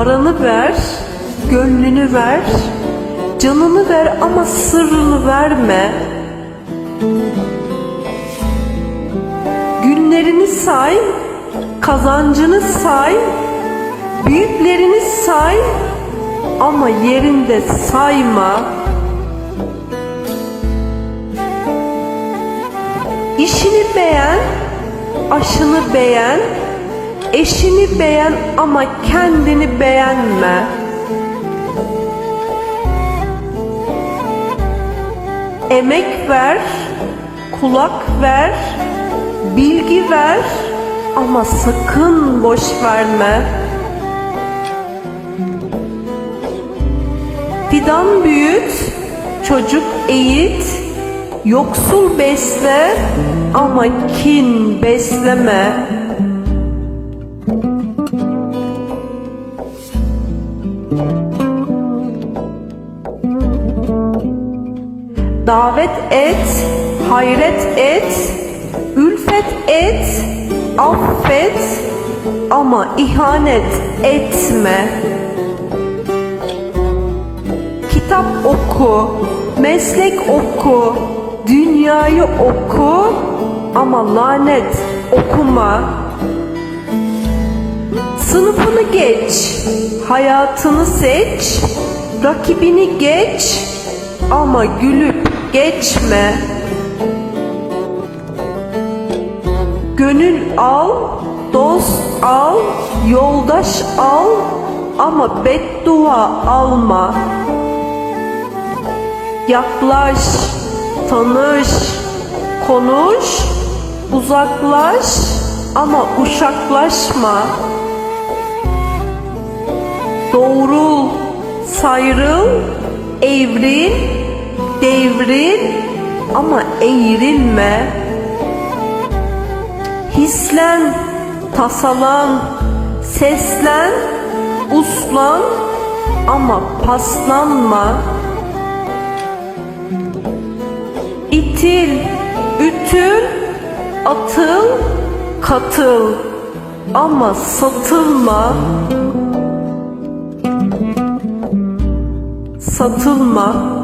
Paranı ver, gönlünü ver, canını ver ama sırrını verme. Günlerini say, kazancını say, büyüklerini say ama yerinde sayma. İşini beğen, aşını beğen, eşini beğen ama kendini beğenme. Emek ver, kulak ver, bilgi ver ama sakın boş verme. Fidan büyüt, çocuk eğit, yoksul besle ama kin besleme. Davet et, hayret et, ülfet et, affet ama ihanet etme. Kitap oku, meslek oku, dünyayı oku ama lanet okuma. Sınıfını geç, hayatını seç, rakibini geç ama gülüp geçme. Gönül al, dost al, yoldaş al ama beddua alma. Yaklaş, tanış, konuş, uzaklaş ama uşaklaşma. Doğrul, sayrıl, evril, devril ama eğrilme. Hislen, tasalan, seslen, uslan ama paslanma. İtil, ütül, atıl, katıl ama satılma. Satılma.